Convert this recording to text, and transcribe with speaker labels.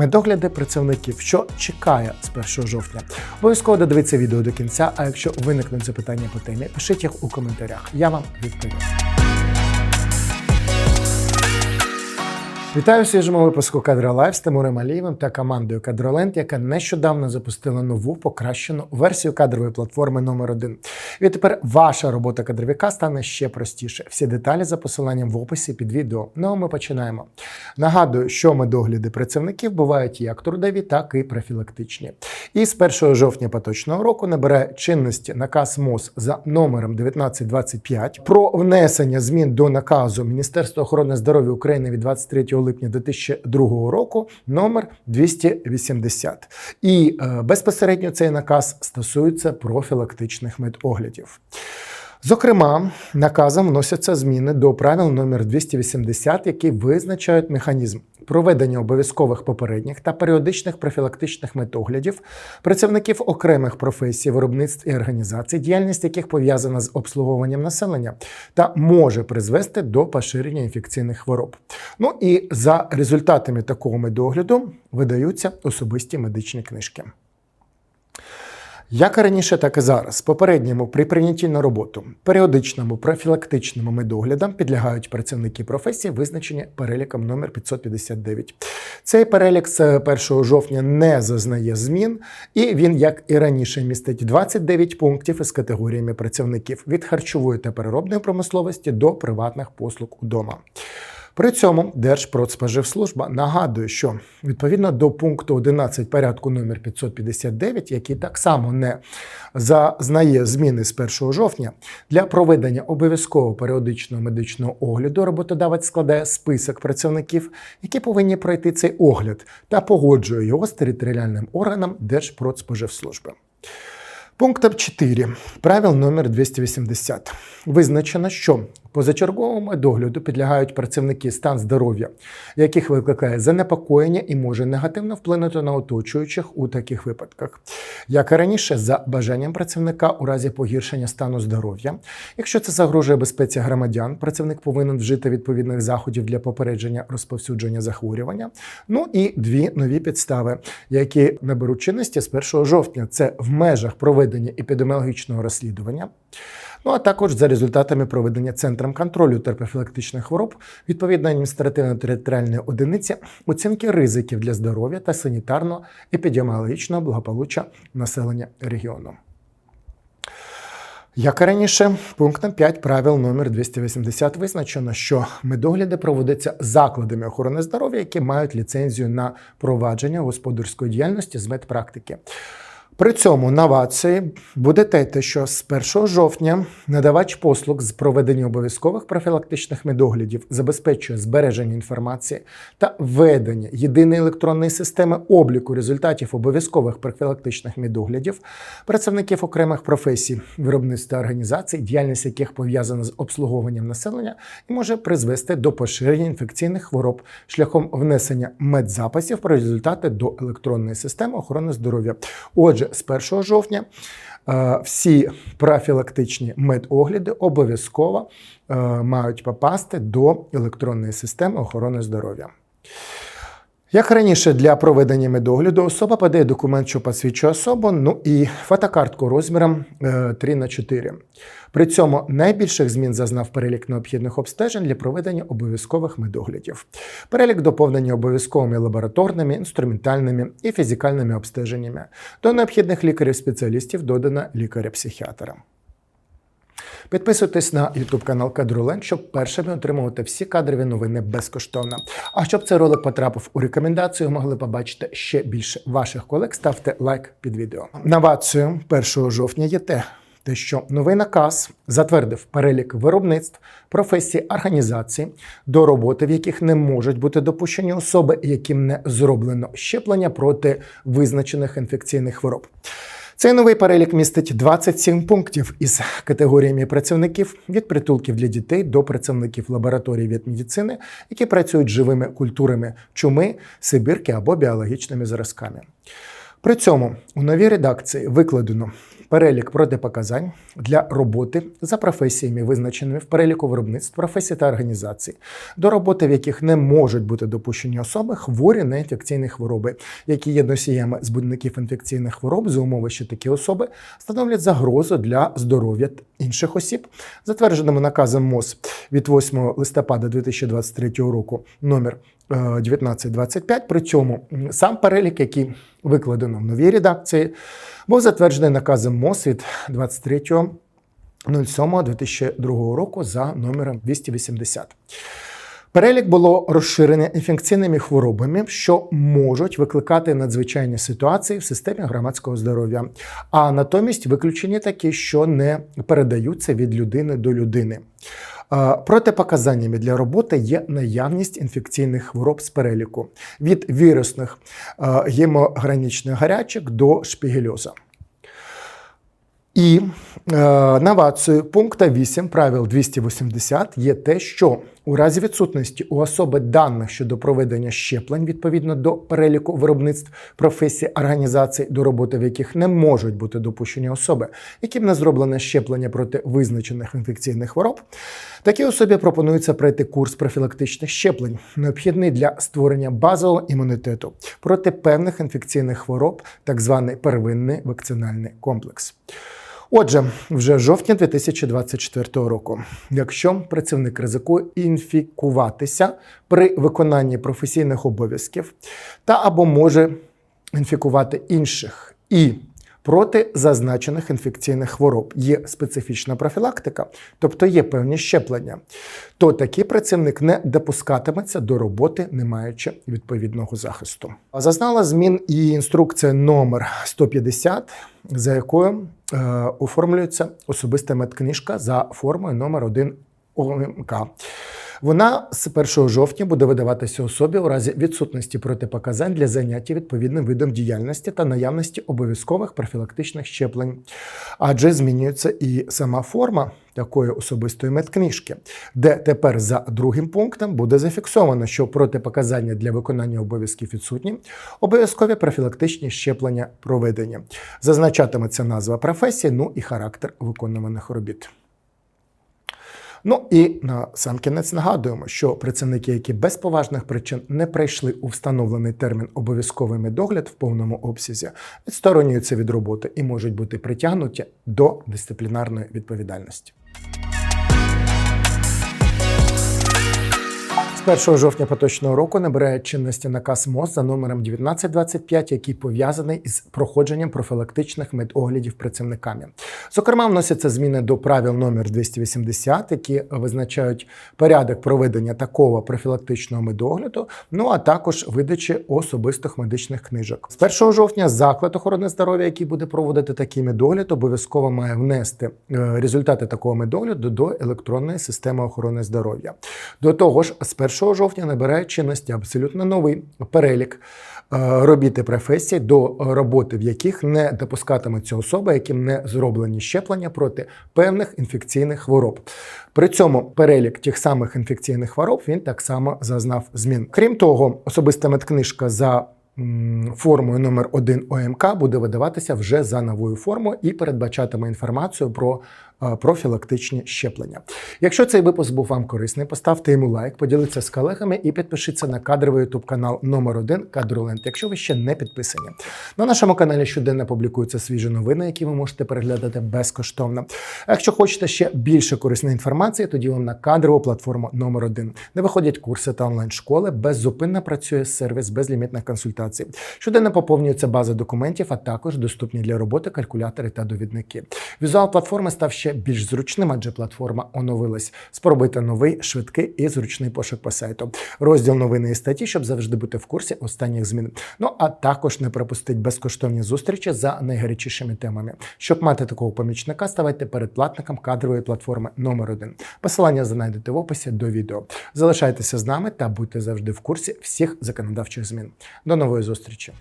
Speaker 1: Медогляди працівників, що чекає з 1 жовтня. Обов'язково додивіться відео до кінця. А якщо виникнуть запитання по темі, пишіть їх у коментарях. Я вам відповім. Вітаю свіжому випуску Кадра Лайв з Тимуром Алієвим та командою Кадроленд, яка нещодавно запустила нову покращену версію кадрової платформи номер 1 Відтепер ваша робота кадровіка стане ще простіше. Всі деталі за посиланням в описі під відео. Ну а ми починаємо. Нагадую, що медогляди працівників бувають як трудові, так і профілактичні. І з 1 жовтня поточного року набирає чинності наказ МОЗ за номером 1925 про внесення змін до наказу Міністерства охорони здоров'я України від 23 липня 2002 року номер 280. І е, безпосередньо цей наказ стосується профілактичних медоглядів. Зокрема, наказом вносяться зміни до правил номер 280, які визначають механізм проведення обов'язкових попередніх та періодичних профілактичних медоглядів працівників окремих професій, виробництв і організацій, діяльність яких пов'язана з обслуговуванням населення та може призвести до поширення інфекційних хвороб. Ну і за результатами такого медогляду видаються особисті медичні книжки. Як і раніше, так і зараз. Попередньому при прийнятті на роботу, періодичному профілактичному медоглядам підлягають працівники професії, визначені переліком номер 559. Цей перелік з 1 жовтня не зазнає змін, і він, як і раніше, містить 29 пунктів із категоріями працівників від харчової та переробної промисловості до приватних послуг удома. При цьому Держпродспоживслужба нагадує, що відповідно до пункту 11 порядку номер 559, який так само не зазнає зміни з 1 жовтня, для проведення обов'язкового періодичного медичного огляду роботодавець складає список працівників, які повинні пройти цей огляд, та погоджує його з територіальним органом Держпродспоживслужби. Пунктом 4 правил номер 280 визначено, що позачерговому догляду підлягають працівники стан здоров'я, яких викликає занепокоєння і може негативно вплинути на оточуючих у таких випадках. Як і раніше, за бажанням працівника у разі погіршення стану здоров'я, якщо це загрожує безпеці громадян, працівник повинен вжити відповідних заходів для попередження розповсюдження захворювання. Ну і дві нові підстави, які наберуть чинності з 1 жовтня. Це в межах проведення епідеміологічного розслідування. Ну а також за результатами проведення центром контролю та профілактичних хвороб відповідно адміністративно-територіальної одиниці оцінки ризиків для здоров'я та санітарно-епідеміологічного благополуччя населення регіону. Як і раніше, пунктом 5 правил номер 280 визначено, що медогляди проводяться закладами охорони здоров'я, які мають ліцензію на провадження господарської діяльності з медпрактики. При цьому новації буде те, що з 1 жовтня надавач послуг з проведення обов'язкових профілактичних медоглядів забезпечує збереження інформації та введення єдиної електронної системи обліку результатів обов'язкових профілактичних медоглядів працівників окремих професій, виробництва організацій, діяльність яких пов'язана з обслуговуванням населення і може призвести до поширення інфекційних хвороб шляхом внесення медзаписів про результати до електронної системи охорони здоров'я. Отже, з 1 жовтня е, всі профілактичні медогляди обов'язково е, мають попасти до електронної системи охорони здоров'я. Як раніше для проведення медогляду особа подає документ, що посвідчує особу, ну і фотокартку розміром 3 на 4. При цьому найбільших змін зазнав перелік необхідних обстежень для проведення обов'язкових медоглядів. Перелік доповнення обов'язковими лабораторними, інструментальними і фізикальними обстеженнями. До необхідних лікарів-спеціалістів додано лікаря-психіатра. Підписуйтесь на YouTube канал Кадроленд, щоб першими отримувати всі кадрові новини безкоштовно. А щоб цей ролик потрапив у рекомендацію, могли побачити ще більше ваших колег. Ставте лайк під відео. Новацією 1 жовтня є те. Те, що новий наказ затвердив перелік виробництв, професій, організацій, до роботи, в яких не можуть бути допущені особи, яким не зроблено щеплення проти визначених інфекційних хвороб. Цей новий перелік містить 27 пунктів із категоріями працівників від притулків для дітей до працівників лабораторій від медицини, які працюють живими культурами чуми, сибірки або біологічними зразками. При цьому у новій редакції викладено перелік протипоказань для роботи за професіями, визначеними в переліку виробництв, професій та організацій, до роботи, в яких не можуть бути допущені особи, хворі на інфекційні хвороби, які є носіями збудників інфекційних хвороб за умови, що такі особи становлять загрозу для здоров'я інших осіб, затвердженому наказом МОЗ від 8 листопада 2023 року номер 1925. При цьому сам перелік, який викладено в новій редакції, був затверджений наказом МОЗ від 23 07.2002 року за номером 280. Перелік було розширене інфекційними хворобами, що можуть викликати надзвичайні ситуації в системі громадського здоров'я, а натомість виключені такі, що не передаються від людини до людини. Протипоказаннями для роботи є наявність інфекційних хвороб з переліку від вірусних гемогранічних гарячок до шпігельоза. І е, новацією пункта 8 правил 280 є те, що у разі відсутності у особи даних щодо проведення щеплень відповідно до переліку виробництв професій організацій, до роботи в яких не можуть бути допущені особи, яким не зроблене щеплення проти визначених інфекційних хвороб, такій особі пропонується пройти курс профілактичних щеплень, необхідний для створення базового імунітету проти певних інфекційних хвороб, так званий первинний вакцинальний комплекс. Отже, вже жовтня 2024 року, якщо працівник ризикує інфікуватися при виконанні професійних обов'язків та або може інфікувати інших. І проти зазначених інфекційних хвороб є специфічна профілактика, тобто є певні щеплення, то такий працівник не допускатиметься до роботи, не маючи відповідного захисту. Зазнала змін і інструкція номер 150, за якою е, оформлюється особиста медкнижка за формою номер 1 ОМК. Вона з 1 жовтня буде видаватися особі у разі відсутності протипоказань для заняття відповідним видом діяльності та наявності обов'язкових профілактичних щеплень, адже змінюється і сама форма такої особистої медкнижки, де тепер за другим пунктом буде зафіксовано, що протипоказання для виконання обов'язків відсутні, обов'язкові профілактичні щеплення проведені. Зазначатиметься назва професії, ну і характер виконуваних робіт. Ну і на сам кінець нагадуємо, що працівники, які без поважних причин не прийшли у встановлений термін обов'язковий медогляд в повному обсязі, відсторонюються від роботи і можуть бути притягнуті до дисциплінарної відповідальності. З 1 жовтня поточного року набирає чинності наказ МОЗ за номером 1925, який пов'язаний із проходженням профілактичних медоглядів працівниками. Зокрема, вносяться зміни до правил номер 280, які визначають порядок проведення такого профілактичного медогляду, ну а також видачі особистих медичних книжок. З 1 жовтня заклад охорони здоров'я, який буде проводити такий медогляд, обов'язково має внести е, результати такого медогляду до електронної системи охорони здоров'я. До того ж, з 1 жовтня набирає чинності абсолютно новий перелік е, робіт і професій, до роботи в яких не допускатиметься особи, яким не зроблені щеплення проти певних інфекційних хвороб. При цьому перелік тих самих інфекційних хвороб він так само зазнав змін. Крім того, особиста медкнижка за формою номер 1 ОМК буде видаватися вже за новою формою і передбачатиме інформацію про профілактичні щеплення. Якщо цей випуск був вам корисний, поставте йому лайк, поділіться з колегами і підпишіться на кадровий ютуб канал номер 1 Кадроленд, якщо ви ще не підписані. На нашому каналі щоденно публікуються свіжі новини, які ви можете переглядати безкоштовно. А якщо хочете ще більше корисної інформації, тоді вам на кадрову платформу номер 1 де виходять курси та онлайн-школи, беззупинно працює сервіс безлімітних консультацій. Щоденно поповнюється база документів, а також доступні для роботи калькулятори та довідники. Візуал платформи став ще більш зручним, адже платформа оновилась. Спробуйте новий, швидкий і зручний пошук по сайту. Розділ новини і статті, щоб завжди бути в курсі останніх змін. Ну а також не пропустіть безкоштовні зустрічі за найгарячішими темами. Щоб мати такого помічника, ставайте передплатником кадрової платформи номер 1 Посилання знайдете в описі до відео. Залишайтеся з нами та будьте завжди в курсі всіх законодавчих змін. До нової зустрічі!